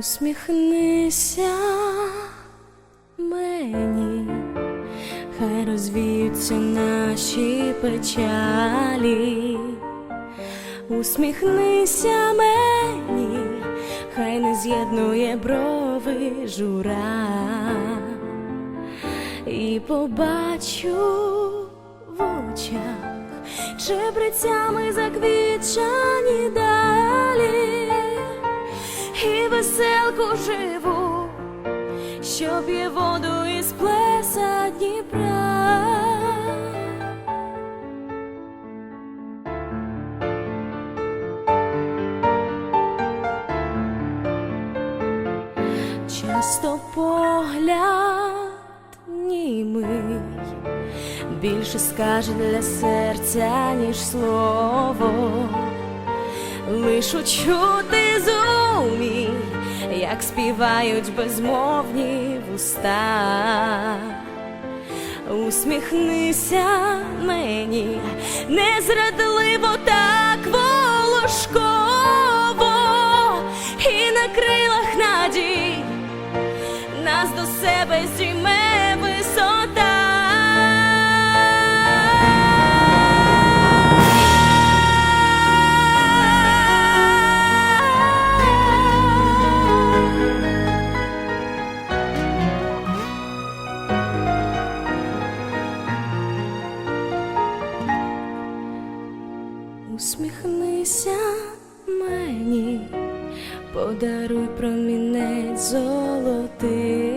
Усміхнися мені, хай розвіються наші печалі. Усміхнися мені, хай не з'єднує брови жура, і побачу в очах чебрецями заквітчані веселку живу, що б'є воду із плеса Дніпра. Часто погляд німий більше скаже для серця, ніж слово, лиш учути зумій, як співають безмовні вуста. Усміхнися мені незрадливо так волошково і на крилах надій нас до себе зійме висота. Усміхнися мені, подаруй промінець золотистий,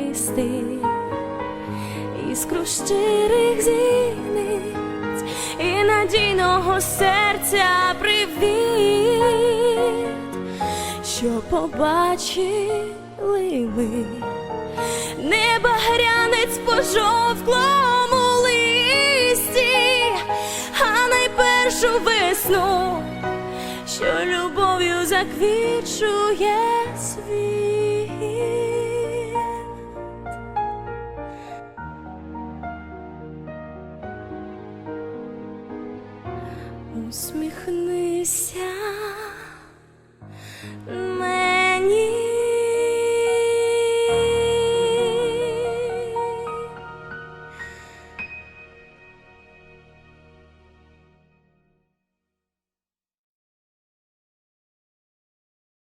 іскру щирих зіниць і надійного серця привіт, що побачили ми. Небагрянець по жовклому листі, а найпершу весну, що любов'ю заквічує світ. Усміхнися.